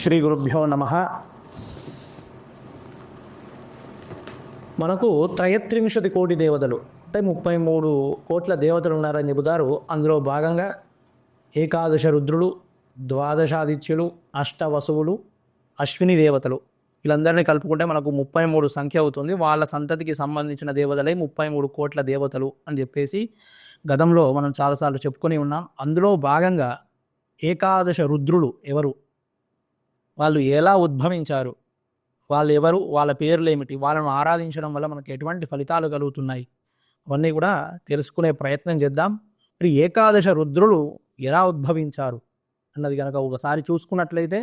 శ్రీ గురుభ్యో నమ. మనకు త్రయత్రింశతి కోటి దేవతలు అంటే ముప్పై మూడు కోట్ల దేవతలు ఉన్నారని చెబుతారు. అందులో భాగంగా ఏకాదశ రుద్రులు ద్వాదశాదిత్యులు అష్టవసువులు అశ్విని దేవతలు. వీళ్ళందరినీ కలుపుకుంటే మనకు ముప్పై మూడు సంఖ్య అవుతుంది. వాళ్ళ సంతతికి సంబంధించిన దేవతలే ముప్పై మూడు కోట్ల దేవతలు అని చెప్పేసి గతంలో మనం చాలాసార్లు చెప్పుకొని ఉన్నాం. అందులో భాగంగా ఏకాదశ రుద్రులు ఎవరు? వాళ్ళు ఎలా ఉద్భవించారు? వాళ్ళు ఎవరు వాళ్ళ పేర్లు ఏమిటి వాళ్ళను ఆరాధించడం వల్ల మనకు ఎటువంటి ఫలితాలు కలుగుతున్నాయి? అవన్నీ కూడా తెలుసుకునే ప్రయత్నం చేద్దాం. మరి ఏకాదశ రుద్రులు ఎలా ఉద్భవించారు అన్నది కనుక ఒకసారి చూసుకున్నట్లయితే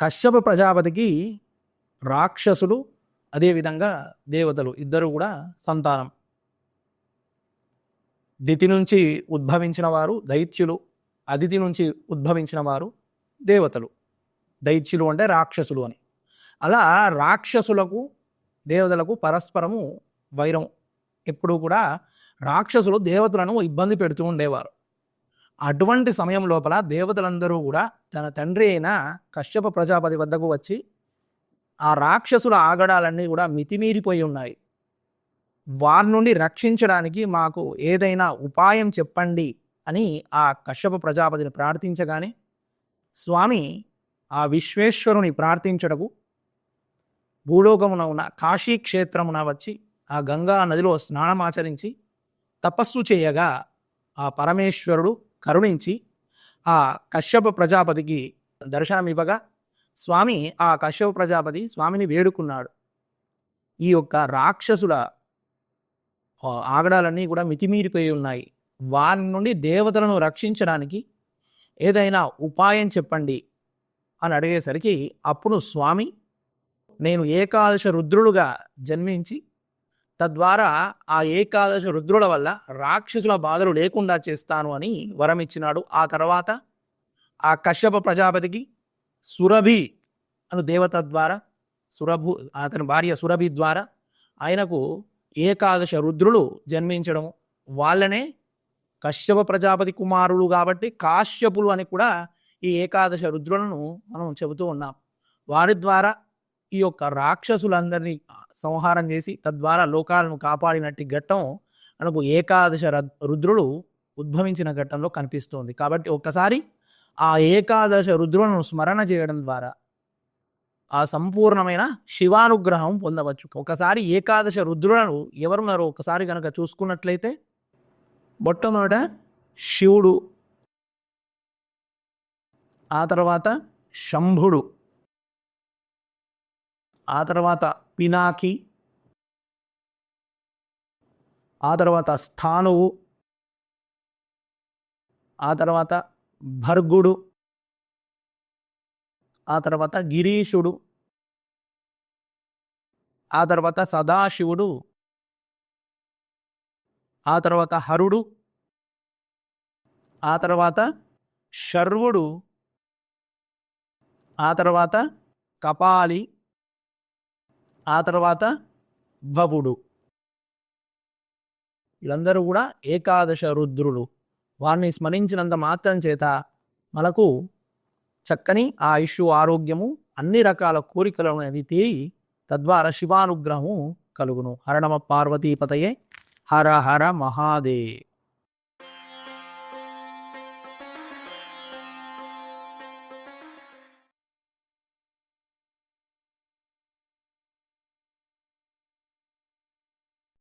కశ్యప ప్రజాపతికి రాక్షసులు అదేవిధంగా దేవతలు ఇద్దరు కూడా సంతానం. దితి నుంచి ఉద్భవించిన వారు దైత్యులు అదితి నుంచి ఉద్భవించిన వారు దేవతలు. దైత్యులు అంటే రాక్షసులు అని. అలా రాక్షసులకు దేవతలకు పరస్పరము వైరం. ఎప్పుడూ కూడా రాక్షసులు దేవతలను ఇబ్బంది పెడుతూ ఉండేవారు. అటువంటి సమయం లోపల దేవతలందరూ కూడా తన తండ్రి అయిన కశ్యప ప్రజాపతి వద్దకు వచ్చి ఆ రాక్షసుల ఆగడాలన్నీ కూడా మితిమీరిపోయి ఉన్నాయి. వారి నుండి రక్షించడానికి మాకు ఏదైనా ఉపాయం చెప్పండి అని ఆ కశ్యప ప్రజాపతిని ప్రార్థించగానే స్వామి ఆ విశ్వేశ్వరుని ప్రార్థించడకు భూలోకమున ఉన్న కాశీ క్షేత్రమున వచ్చి ఆ గంగా నదిలో స్నానమాచరించి తపస్సు చేయగా ఆ పరమేశ్వరుడు కరుణించి ఆ కశ్యప ప్రజాపతికి దర్శనమివ్వగా స్వామి ఆ కశ్యప ప్రజాపతి స్వామిని వేడుకున్నాడు. ఈ యొక్క రాక్షసుల ఆగడాలన్నీ కూడా మితిమీరిపోయి ఉన్నాయి. వారి నుండి దేవతలను రక్షించడానికి ఏదైనా ఉపాయం చెప్పండి అని అడిగేసరికి అప్పుడు స్వామి నేను ఏకాదశ రుద్రులుగా జన్మించి తద్వారా ఆ ఏకాదశ రుద్రుల వల్ల రాక్షసుల బాధలు లేకుండా చేస్తాను అని వరం ఇచ్చినాడు. ఆ తర్వాత ఆ కశ్యప ప్రజాపతికి సురభి అను దేవత ద్వారా సురభు అతని భార్య సురభి ద్వారా ఆయనకు ఏకాదశ రుద్రులు జన్మించడం. వాళ్ళనే కశ్యప ప్రజాపతి కుమారులు కాబట్టి కాశ్యపులు అని కూడా ఈ ఏకాదశ రుద్రులను మనం చెబుతూ ఉన్నాం. వారి ద్వారా ఈ యొక్క రాక్షసులందరినీ సంహారం చేసి తద్వారా లోకాలను కాపాడినట్టు ఘట్టం మనకు ఏకాదశ రుద్రులు ఉద్భవించిన ఘట్టంలో కనిపిస్తోంది. కాబట్టి ఒక్కసారి ఆ ఏకాదశ రుద్రులను స్మరణ చేయడం ద్వారా ఆ సంపూర్ణమైన శివానుగ్రహం పొందవచ్చు. ఒకసారి ఏకాదశ రుద్రులను ఎవరున్నారో ఒకసారి కనుక చూసుకున్నట్లయితే మొట్టమొదట శివుడు. ఆ తర్వాత శంభుడు. ఆ తర్వాత పినాకి. ఆ తర్వాత స్థానువు. ఆ తర్వాత భర్గుడు. ఆ తర్వాత గిరీషుడు ఆ తర్వాత సదాశివుడు. ఆ తర్వాత హరుడు ఆ తర్వాత శర్వుడు ఆ తర్వాత కపాలి ఆ తర్వాత భవుడు వీళ్ళందరూ కూడా ఏకాదశ రుద్రులు. వారిని స్మరించినంత మాత్రం చేత మనకు చక్కని ఆయుష్ ఆరోగ్యము అన్ని రకాల కోరికలను అవి తీరి తద్వారా శివానుగ్రహము కలుగును. హరణమ పార్వతీపతయే ஹரஹர மகாதேவ்